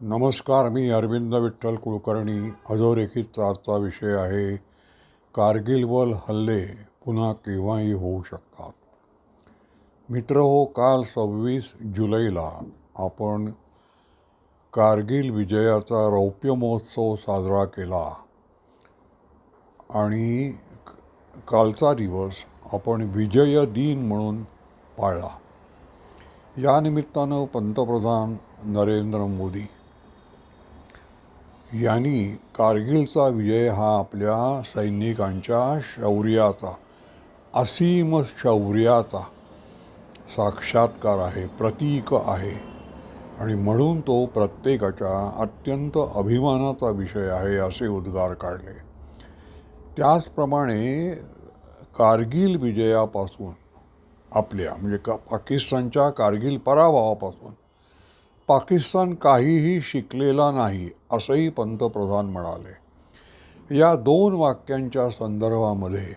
नमस्कार मी अरविंद विठ्ठल कुलकर्णी. अधोरेखित आजचा विषय आहे कारगिलवर हल्ले पुन्हा केव्हाही होऊ शकतात? मित्र हो काल सव्वीस जुलैला आपण कारगिल विजयाचा रौप्य महोत्सव साजरा केला आणि कालचा दिवस आपण विजय दिन म्हणून पाळला. या निमित्तानं पंतप्रधान नरेंद्र मोदी यांनी कारगिलचा विजय हा आपल्या सैनिकांच्या शौर्याचा असीम शौर्याचा साक्षात्कार आहे प्रतीक आहे. आणि म्हणून तो प्रत्येकाच्या अत्यंत अभिमानाचा विषय आहे असे उद्गार काढले. त्याचप्रमाणे कारगिल विजयापासून आपल्या म्हणजे का पाकिस्तानच्या कारगिल पराभवापासून पाकिस्तान काहीही शिकलेला नाही असंही पंतप्रधान म्हणाले. या दोन वाक्यांच्या संदर्भामध्ये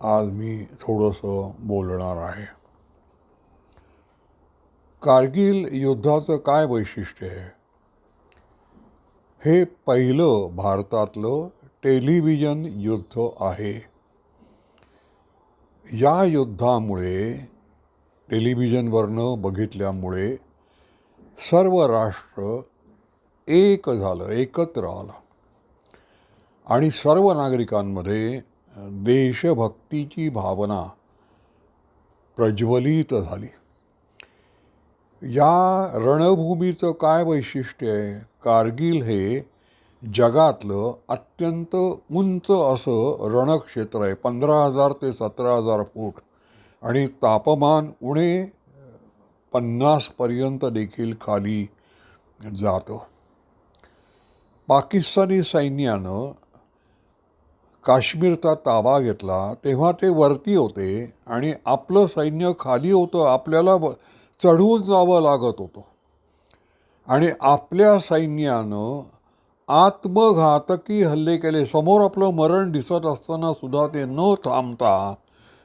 आज मी थोडंसं बोलणार आहे. कारगिल युद्धाचं काय वैशिष्ट्य आहे? हे पहिलं भारतातलं टेलिव्हिजन युद्ध आहे. या युद्धामुळे टेलिव्हिजनवरनं बघितल्यामुळे सर्व राष्ट्र एक झालं एकत्र आलं. आणि सर्व नागरिकांमध्ये देशभक्तीची भावना प्रज्वलित झाली. या रणभूमीचं काय वैशिष्ट्य आहे? कारगिल हे जगातलं अत्यंत उंच असं रणक्षेत्र आहे. पंधरा हजार ते सतरा हजार फूट आणि तापमान उणे पन्नासपर्यंत देखील खाली जातो. पाकिस्तानी सैन्यानं काश्मीरचा ताबा घेतला तेव्हा ते वरती होते आणि आपलं सैन्य खाली होतं आपल्याला चढवून जावं लागत होतं. आणि आपल्या सैन्यानं आत्मघातकी हल्ले केले. समोर आपलं मरण दिसत असताना सुद्धा ते न थांबता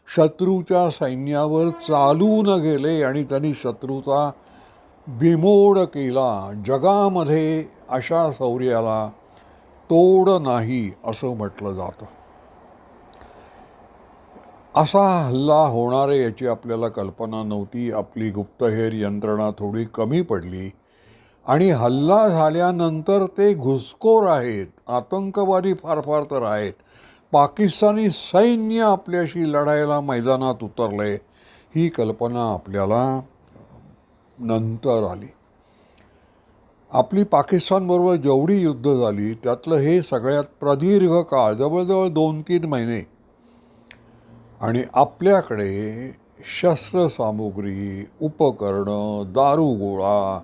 शत्रूच्या सैन्यावर चालून गेले आणि त्यांनी शत्रूचा बिमोड केला. जगामध्ये अशा शौर्याला तोड नाही असं म्हटलं जातं. असा हल्ला होणारे याची आपल्याला कल्पना नव्हती. आपली गुप्तहेर यंत्रणा थोडी कमी पडली आणि हल्ला झाल्यानंतर ते घुसखोर आहेत. आतंकवादी फार फार तर आहेत. पाकिस्तानी सैन्य आपल्याशी लढायला मैदानात उतरले ही कल्पना आपल्याला नंतर आली. आपली पाकिस्तानबरोबर जेवढी युद्ध झाली त्यातलं हे सगळ्यात प्रदीर्घ काळ जवळजवळ दोन तीन महिने. आणि आपल्याकडे शस्त्रसामुग्री उपकरणं दारुगोळा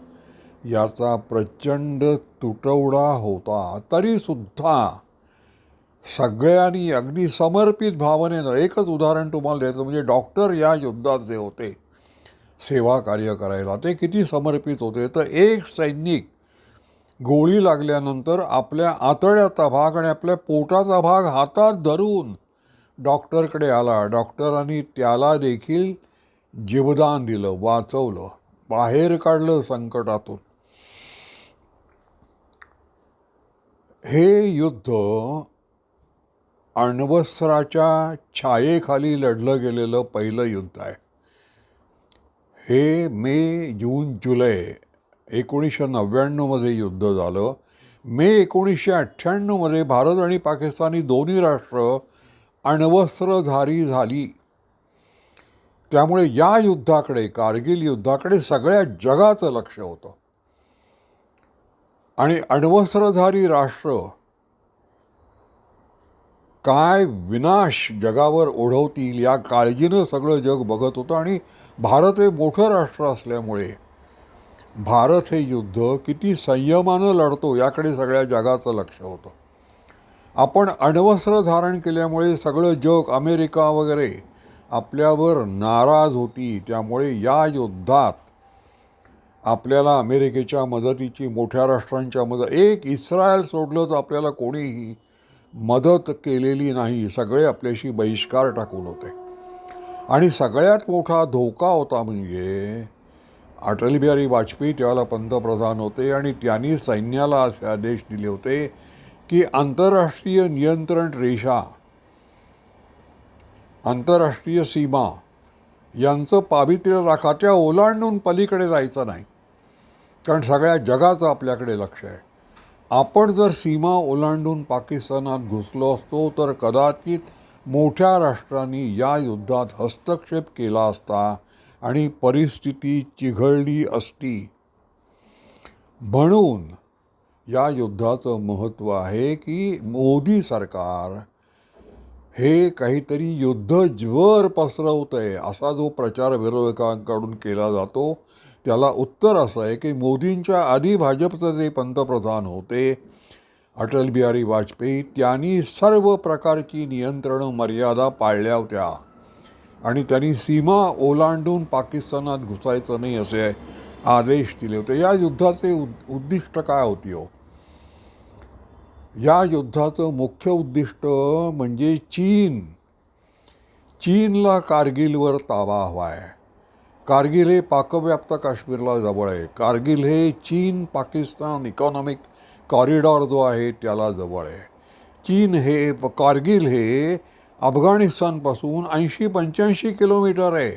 याचा प्रचंड तुटवडा होता तरीसुद्धा सगळ्यांनी अगदी समर्पित भावनेनं एकच उदाहरण तुम्हाला द्यायचं म्हणजे डॉक्टर या युद्धात जे होते सेवा कार्य करायला ते किती समर्पित होते. तर एक सैनिक गोळी लागल्यानंतर आपल्या आतड्याचा भाग आणि आपल्या पोटाचा भाग हातात धरून डॉक्टरकडे आला. डॉक्टरांनी त्याला देखील जीवदान दिलं वाचवलं बाहेर काढलं संकटातून. हे युद्ध अण्वस्त्राच्या छायेखाली लढलं गेलेलं पहिलं युद्ध आहे. हे मे जून जुलै एकोणीसशे नव्याण्णवमध्ये युद्ध झालं. मे एकोणीसशे अठ्ठ्याण्णवमध्ये भारत आणि पाकिस्तानी दोन्ही राष्ट्र अण्वस्त्रधारी झाली. त्यामुळे या युद्धाकडे कारगिल युद्धाकडे सगळ्या जगाचं लक्ष होतं. आणि अण्वस्त्रधारी राष्ट्र काय विनाश जगावर ओढवतील या काळजीनं सगळं जग बघत होतं आणि भारत हे मोठं राष्ट्र असल्यामुळे. भारत हे युद्ध किती संयमानं लढतो याकडे सगळ्या जगाचं लक्ष होतं. आपण अण्वस्त्र धारण केल्यामुळे सगळं जग अमेरिका वगैरे आपल्यावर नाराज होती त्यामुळे या युद्धात आपल्याला अमेरिकेच्या मदतीची मोठ्या राष्ट्रांच्या मदत एक इस्रायल सोडलं तर आपल्याला कोणीही मदत केलेली नाही. सगळे आपल्याशी बहिष्कार टाकून होते. आणि सगळ्यात मोठा धोका होता म्हणजे अटल बिहारी वाजपेयी त्याला पंतप्रधान होते आणि त्यांनी सैन्याला असे आदेश दिले होते की आंतरराष्ट्रीय नियंत्रण रेषा आंतरराष्ट्रीय सीमा यांचं पावित्र्य राखा त्या ओलांडून पलीकडे जायचं नाही. कारण सगळ्या जगाचं आपल्याकडे लक्ष आहे. आपण जर सीमा ओलांडून पाकिस्तानात घुसलो असतो तर कदाचित मोठ्या राष्ट्रांनी या युद्धात हस्तक्षेप केला असता आणि परिस्थिती चिघळली असती. म्हणून या युद्धाचं महत्त्व आहे की मोदी सरकार हे काहीतरी युद्ध ज्वर पसरवतं आहे असा जो प्रचार विरोधकांकडून केला जातो त्याला उत्तर असं आहे की मोदींच्या आधी भाजपचे जे पंतप्रधान होते अटल बिहारी वाजपेयी त्यांनी सर्व प्रकारची नियंत्रणं मर्यादा पाळल्या होत्या. आणि त्यांनी सीमा ओलांडून पाकिस्तानात घुसायचं नाही असे आदेश दिले होते. या युद्धाचे उद उद्दिष्ट काय होती हो? या युद्धाचं मुख्य उद्दिष्ट म्हणजे चीन. चीनला कारगिलवर ताबा हवा आहे कारगिल हे पाकव्याप्त काश्मीरला जवळ आहे. कारगिल हे चीन पाकिस्तान इकॉनॉमिक कॉरिडॉर जो आहे त्याला जवळ आहे. चीन हे कारगिल हे अफगाणिस्तानपासून ऐंशी पंच्याऐंशी किलोमीटर आहे.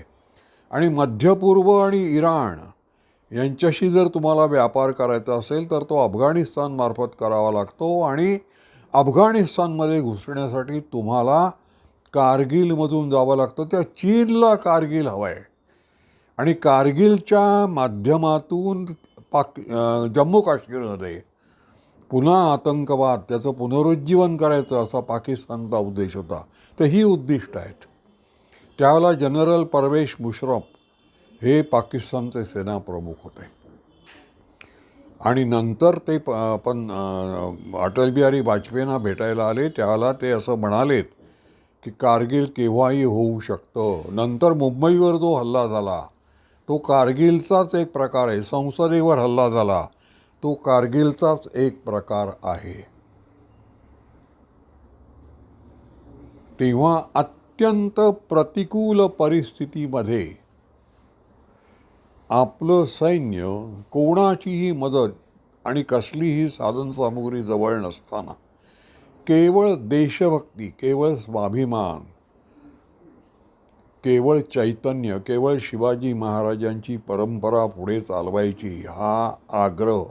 आणि मध्यपूर्व आणि इराण यांच्याशी जर तुम्हाला व्यापार करायचा असेल तर तो अफगाणिस्तानमार्फत करावा लागतो आणि अफगाणिस्तानमध्ये घुसण्यासाठी तुम्हाला कारगिलमधून जावं लागतं. त्या चीनला कारगिल हवं आहे आणि कारगिलच्या माध्यमातून पाक जम्मू काश्मीरमध्ये पुन्हा आतंकवाद त्याचं पुनरुज्जीवन करायचं असा पाकिस्तानचा उद्देश होता. तर ही उद्दिष्ट आहेत. त्यावेळेला जनरल परवेश मुश्रफ हे पाकिस्तानचे सेनाप्रमुख होते. आणि नंतर ते प पण अटल बिहारी वाजपेयींना भेटायला आले. त्यावेळेला ते असं म्हणालेत की कारगिल केव्हाही होऊ शकतं. नंतर मुंबईवर जो हल्ला झाला तो कारगिलचाच एक प्रकार आहे. संसदेवर हल्ला झाला तो कारगिलचाच एक प्रकार आहे. तेव्हा अत्यंत प्रतिकूल परिस्थितीमध्ये आपलं सैन्य कोणाचीही मदत आणि कसलीही साधनसामुग्री जवळ नसताना केवळ देशभक्ती केवळ स्वाभिमान केवळ चैतन्य केवळ शिवाजी महाराजांची परंपरा पुढे चालवायची हा आग्रह.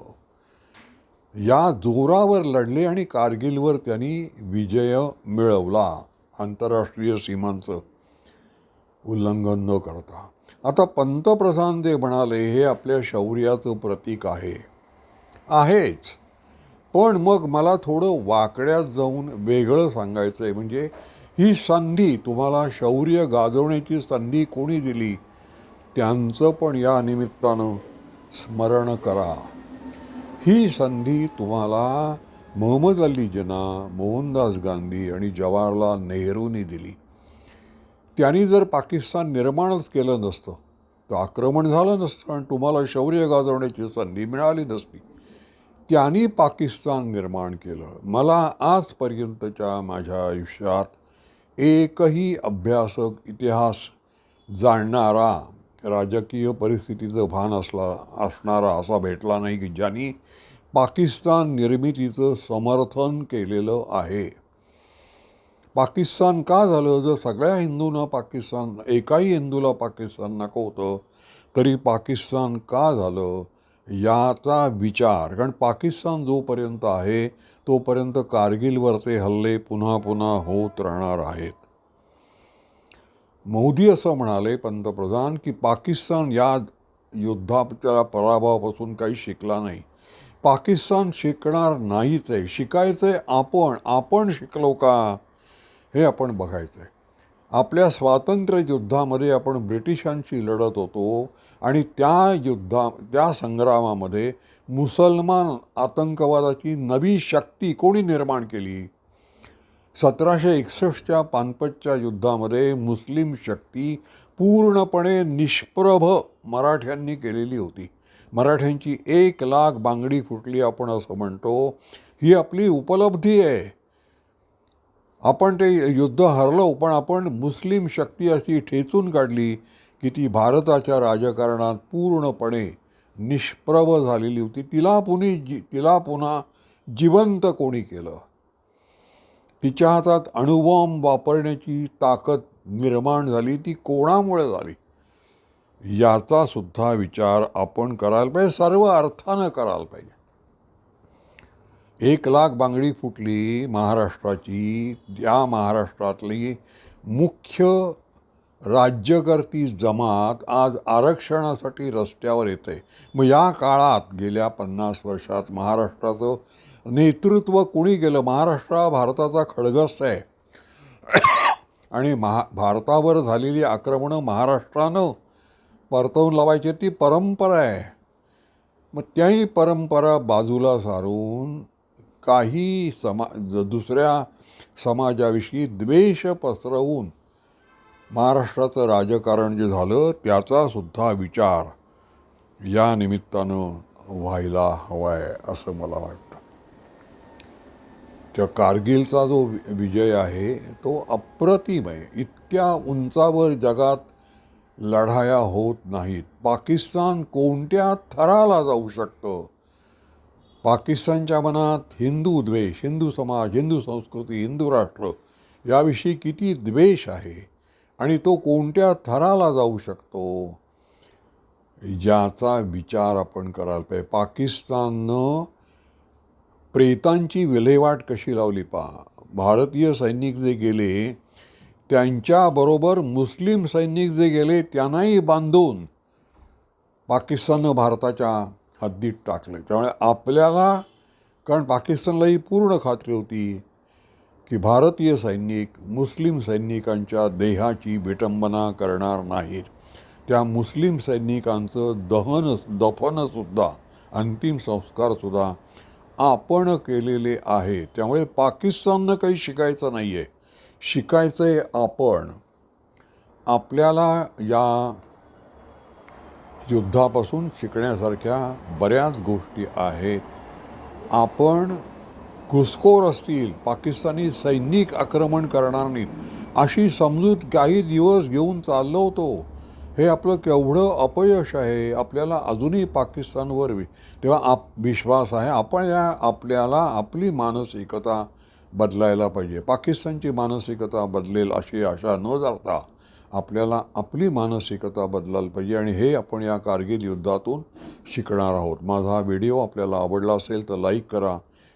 या जोरावर लढले आणि कारगिलवर त्यांनी विजय मिळवला आंतरराष्ट्रीय सीमांचं उल्लंघन न करता. आता पंतप्रधान जे म्हणाले हे आपल्या शौर्याचं प्रतीक आहे. आहेच. पण मग मला थोडं वाकड्यात जाऊन वेगळं सांगायचं आहे म्हणजे ही संधी तुम्हाला शौर्य गाजवण्याची संधी कोणी दिली? त्यांचं पण या निमित्तानं स्मरण करा. ही संधी तुम्हाला मोहम्मद अली जना मोहनदास गांधी आणि जवाहरलाल नेहरूंनी दिली. त्यांनी जर पाकिस्तान निर्माणच केलं नसतं तर आक्रमण झालं नसतं आणि तुम्हाला शौर्य गाजवण्याची संधी मिळाली नसती. त्यांनी पाकिस्तान निर्माण केलं. मला आजपर्यंतच्या माझ्या आयुष्यात एकही अभ्यासक इतिहास जाणणारा राजकीय परिस्थितीचं भान असला असणारा असा भेटला नाही की ज्यांनी पाकिस्तान निर्मितीचं समर्थन केलेलं आहे. पाकिस्तान का झालं? जर सगळ्या हिंदूंना पाकिस्तान एकाही हिंदूला पाकिस्तान नको होतं तरी पाकिस्तान का झालं? याचा विचार कारण पाकिस्तान जोपर्यंत आहे तोपर्यंत कारगिलवरचे हल्ले पुन्हा पुन्हा होत राहणार आहेत. मोदी असं म्हणाले पंतप्रधान की पाकिस्तान या युद्धाच्या पराभवापासून काही शिकला नाही. पाकिस्तान शिकणार नाहीच आहे. शिकायचं आहे आपण. आपण शिकलो का? हे आपण बघायचं आहे. आपल्या स्वातंत्र्य युद्धामध्ये आपण ब्रिटिशांशी लढत होतो आणि त्या युद्धा त्या संग्रामामध्ये मुसलमान आतंकवादाची नवी शक्ती कोणी निर्माण केली? सतराशे एकसष्टच्या पानपतच्या युद्धामध्ये मुस्लिम शक्ती पूर्णपणे निष्प्रभ मराठ्यांनी केलेली होती. मराठ्यांची एक लाख बांगडी फुटली आपण असं म्हणतो. ही आपली उपलब्धी आहे. आपण ते युद्ध हरलो पण आपण मुस्लिम शक्ती अशी ठेचून काढली की ती भारताच्या राजकारणात पूर्णपणे निष्प्रभ झालेली होती. तिला पुन्हा जी तिला पुन्हा जिवंत कोणी केलं? तिच्या हातात अणुबॉम्ब वापरण्याची ताकद निर्माण झाली ती कोणामुळे झाली? याचा सुद्धा विचार आपण करायला पाहिजे सर्व अर्थानं करायला पाहिजे. एक लाख बांगडी फुटली महाराष्ट्राची त्या महाराष्ट्रातली मुख्य राज्यकर्ती जमात आज आरक्षणासाठी रस्त्यावर येते. मग या काळात गेल्या पन्नास वर्षात महाराष्ट्राचं नेतृत्व कुणी केलं? महाराष्ट्र हा भारताचा खडगस्त आहे. आणि महा भारतावर झालेली आक्रमणं महाराष्ट्रानं परतवून लावायची ती परंपरा आहे. मग त्याही परंपरा बाजूला सारून काही समा ज- दुसऱ्या समाजाविषयी द्वेष पसरवून महाराष्ट्राचं राजकारण जे झालं त्याचा सुद्धा विचार या निमित्तानं व्हायला हवा आहे असं मला वाटतं. त्या कारगिलचा जो वि- विजय आहे तो अप्रतिम आहे इतक्या उंचावर जगात लढाया होत नाहीत. पाकिस्तान कोणत्या थराला जाऊ शकतं? पाकिस्तानच्या मनात हिंदू द्वेष हिंदू समाज हिंदू संस्कृती हिंदू राष्ट्र याविषयी किती द्वेष आहे? आणि तो कोणत्या थराला जाऊ शकतो? याचा विचार आपण करायला पाहिजे. पाकिस्ताननं प्रेतांची विल्हेवाट कशी लावली पहा भारतीय सैनिक जे गेले त्यांच्याबरोबर मुस्लिम सैनिक जे गेले त्यांनाही बांधून पाकिस्ताननं भारताच्या हद्दीत टाकले. त्यामुळे आपल्याला कारण पाकिस्तानलाही पूर्ण खात्री होती की भारतीय सैनिक मुस्लिम सैनिकांच्या देहाची विटंबना करणार नाहीत. त्या मुस्लिम सैनिकांचं दहन दफनसुद्धा अंतिम संस्कारसुद्धा आपण केलेले आहे. त्यामुळे पाकिस्ताननं काही शिकायचं नाही आहे शिकायचं आहे आपण. आपल्याला या युद्धापासून शिकण्यासारख्या बऱ्याच गोष्टी आहेत. आपण घुसखोर असतील पाकिस्तानी सैनिक आक्रमण करणार नाहीत. अशी समजूत काही दिवस घेऊन चाललो होतो. हे आपलं केवढं अपयश आहे आपल्याला अजूनही पाकिस्तानवर वि तेव्हा आप विश्वास आहे. आपण या आपल्याला आपली मानसिकता बदलायला पाहिजे. पाकिस्तानची मानसिकता बदलेल अशी आशा न धरता आपल्याला आपली मानसिकता बदलायला पाहिजे आणि हे आपण या कारगिल युद्धातून शिकणार आहोत. माझा हा व्हिडिओ आपल्याला आवडला असेल तर लाईक करा